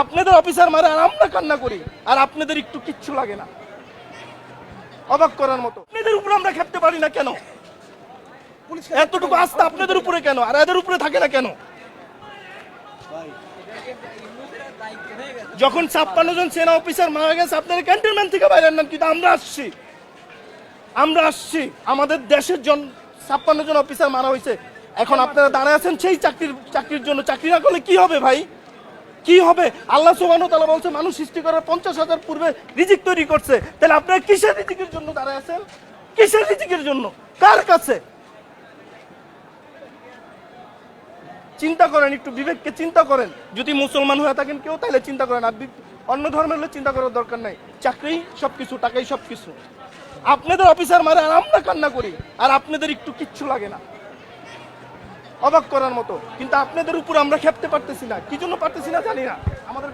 আপনাদের অফিসার মারে আর আমরা কান্না করি। আর আপনাদের একটু কিচ্ছু লাগে না। অবাক করার মতো। আপনাদের উপর আমরা খেপতে পারি না কেন? এতটুকু আস্থা আপনাদের উপরে কেন? আর এদের উপরে থাকে না কেন? যখন ছাপ্পান্ন জন সেনা অফিসার মারা গেছে আপনারা ক্যান্টনমেন্ট থেকে বাইরে নেন কিন্তু আমরা আসছি। আমরা আসছি। আমাদের দেশের জন ছাপ্পান্ন জন অফিসার মারা হয়েছে। এখন আপনারা দাঁড়ায় আছেন সেই চাকরির চাকরির জন্য। চাকরি না করলে কি হবে ভাই? কি হবে? আল্লাহ সুবহানাহু ওয়া তাআলা বলছে, মানুষ সৃষ্টি করার পঞ্চাশ হাজার পূর্বে রিজিক তৈরি করছে। তাহলে আপনারা কিসের রিজিকের জন্য দাঁড়ায় আছেন? কিসের রিজিকের জন্য? কার কাছে? চিন্তা করেন, একটু বিবেককে চিন্তা করেন। যদি মুসলমান হয়ে থাকেন কেউ, তাহলে চিন্তা করেন। আর অন্য ধর্মের হলে চিন্তা করার দরকার নাই। চাকরি, সবকিছু, টাকাই সবকিছু। আপনাদের অফিসার মারে আর আমরা কান্না করি। আর আপনাদের একটু কিচ্ছু লাগে না। অবাক করার মতো। কিন্তু আপনাদের উপর আমরা খেপতে পারতেছি না। কি জন্য পারতেছি না জানি না। আমাদের